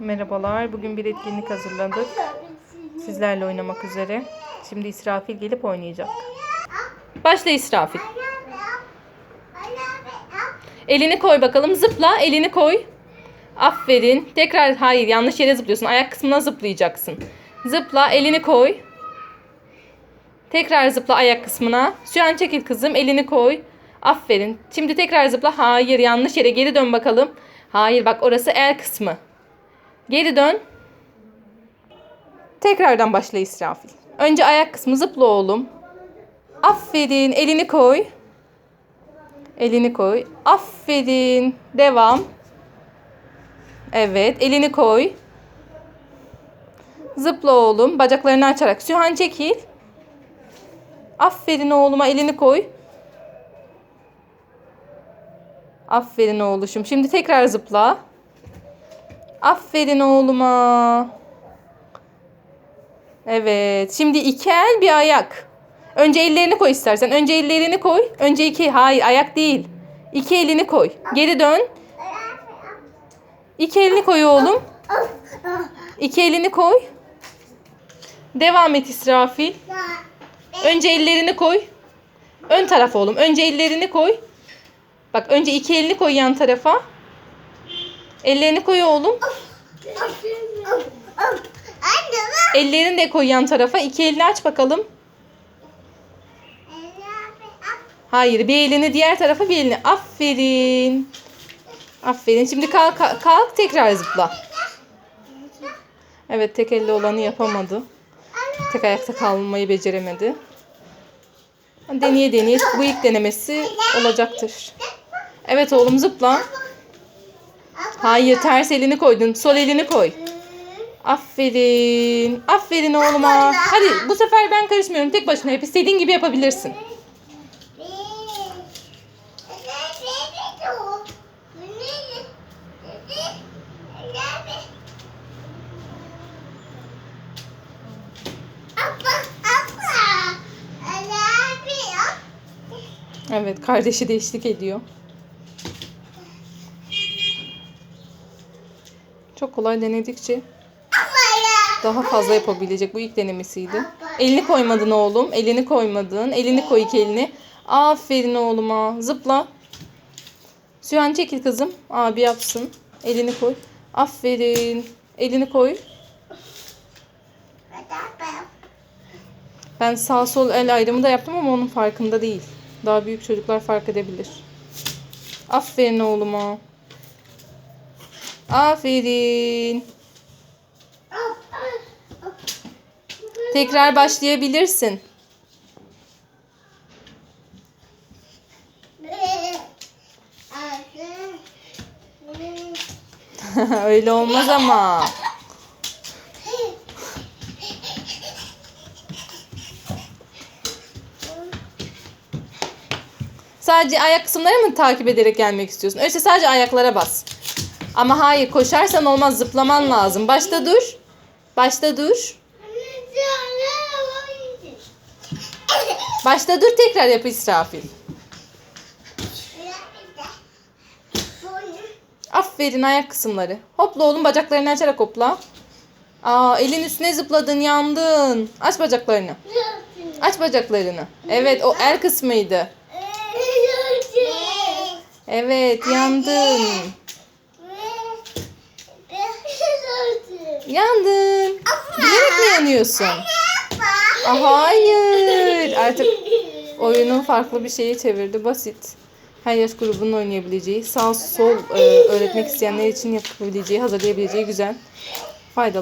Merhabalar. Bugün bir etkinlik hazırladık. Sizlerle oynamak üzere. Şimdi İsrafil gelip oynayacak. Başla İsrafil. Elini koy bakalım. Zıpla. Elini koy. Aferin. Tekrar hayır yanlış yere zıplıyorsun. Ayak kısmına zıplayacaksın. Zıpla. Elini koy. Tekrar zıpla ayak kısmına. Süren çekil kızım. Elini koy. Aferin. Şimdi tekrar zıpla. Hayır yanlış yere geri dön bakalım. Hayır bak orası el kısmı. Geri dön. Tekrardan başla İsrafil. Önce ayak kısmı zıpla oğlum. Aferin. Elini koy. Elini koy. Aferin. Devam. Evet. Elini koy. Zıpla oğlum. Bacaklarını açarak. Sühan çekil. Aferin oğluma. Elini koy. Aferin oğluşum. Şimdi tekrar zıpla. Aferin oğluma. Evet. Şimdi iki el bir ayak. Önce ellerini koy istersen. Önce ellerini koy. Önce iki. Hayır ayak değil. İki elini koy. Geri dön. İki elini koy oğlum. İki elini koy. Devam et İsrafil. Önce ellerini koy. Ön taraf oğlum. Önce ellerini koy. Bak önce iki elini koy yan tarafa. Ellerini koy oğlum. Ellerini de koy yan tarafa. İki elini aç bakalım. Hayır bir elini diğer tarafa bir elini. Aferin. Aferin. Şimdi kalk, kalk, tekrar zıpla. Evet tek elle olanı yapamadı. Tek ayakta kalmayı beceremedi. Deneye deneye bu ilk denemesi olacaktır. Evet oğlum zıpla. Hayır ters elini koydun. Sol elini koy. Aferin. Aferin oğluma. Hadi bu sefer ben karışmıyorum. Tek başına yap. İstediğin gibi yapabilirsin. Evet kardeşi de eşlik ediyor. Çok kolay denedikçe daha fazla yapabilecek. Bu ilk denemesiydi. Elini koymadın oğlum. Elini koymadın. Elini koy iki elini. Aferin oğluma. Zıpla. Sühan çekil kızım. Abi yapsın. Elini koy. Aferin. Elini koy. Ben sağ sol el ayrımı da yaptım ama onun farkında değil. Daha büyük çocuklar fark edebilir. Aferin oğluma. Aferin. Tekrar başlayabilirsin. Öyle olmaz ama. Sadece ayak kısımları mı takip ederek gelmek istiyorsun? Öyleyse sadece ayaklara bas. Ama hayır koşarsan olmaz zıplaman lazım. Başta dur. Başta dur. Başta dur tekrar yap İsrafil. Aferin ayak kısımları. Hopla oğlum bacaklarını açarak hopla. Aa elin üstüne zıpladın yandın. Aç bacaklarını. Aç bacaklarını. Evet o el kısmıydı. Evet yandın. Yandın. Bilerek mi yanıyorsun? Aa, hayır. Artık oyunun farklı bir şeye çevirdi. Basit. Her yaş grubunun oynayabileceği, sağ sol e, öğretmek isteyenler için yapabileceği, hazırlayabileceği güzel, faydalı.